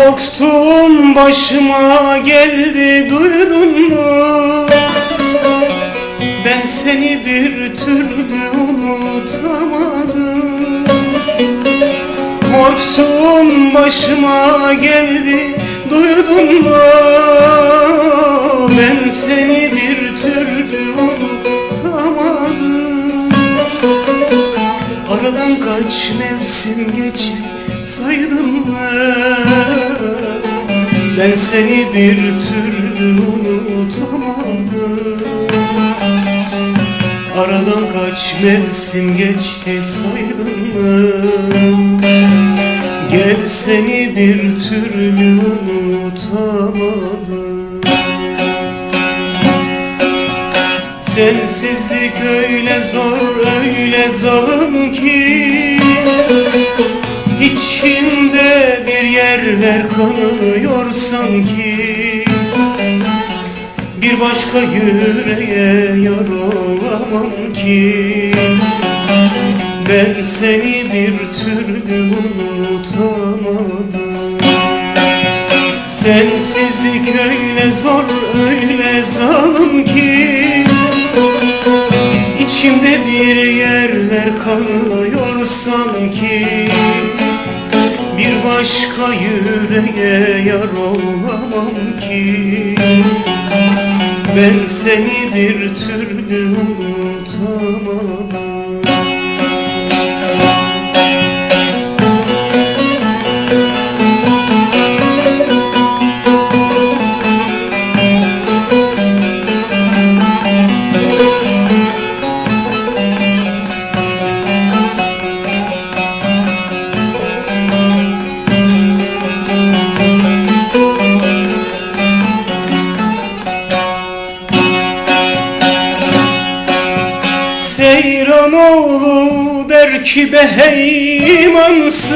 Korktum başıma geldi duydun mu? Ben seni bir türlü unutamadım Korktum başıma geldi duydun mu? Ben seni bir türlü unutamadım Aradan kaç mevsim geçti saydın mı? Ben seni bir türlü unutamadım Aradan kaç mevsim geçti saydın mı? Gel seni bir türlü unutamadım Sensizlik öyle zor öyle zalim ki yerler kanıyor sanki? Bir başka yüreğe yar olamam ki. Ben seni bir türlü unutamadım. Sensizlik öyle zor öyle zalim ki. İçimde bir yerler kanıyor sanki Bir başka yüreğe yar olamam ki. Ben seni bir türlü unutamadım Seyran oğlu der ki be hey imansız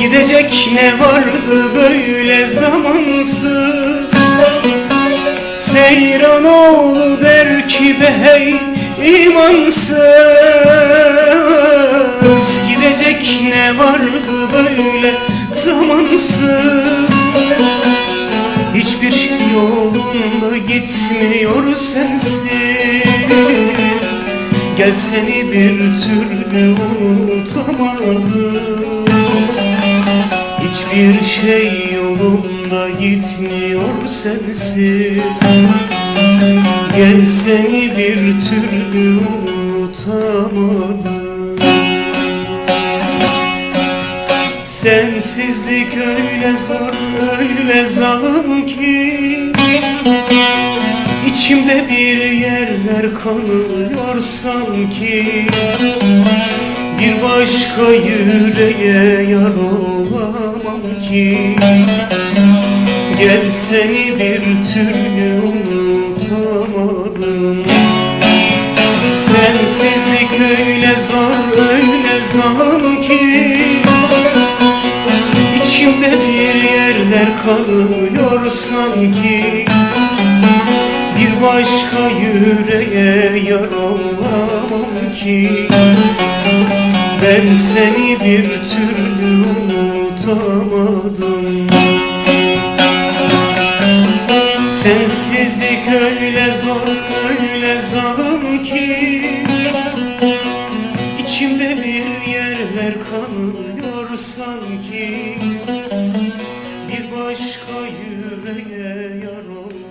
Gidecek ne vardı böyle zamansız. Seyran oğlu der ki be hey imansız Gidecek ne vardı böyle zamansız yolunda gitmiyor sensiz. Gel seni bir türlü unutamadım. Hiçbir şey yolunda gitmiyor sensiz. Gel seni bir türlü unutamadım. Sensizlik öyle zor öyle zalim ki İçimde bir yerler kanıyor sanki. Bir başka yüreğe yar olamam ki. Gel seni bir türlü unutamadım. Sensizlik öyle zor öyle zalim ki. İçimde bir yerler kanıyor sanki Bir başka yüreğe yar ki. Ben seni bir türlü unutamadım. Sensizlik öyle zor öyle zalim ki. İçimde bir yerler kanıyor sanki. Bir başka yüreğe yar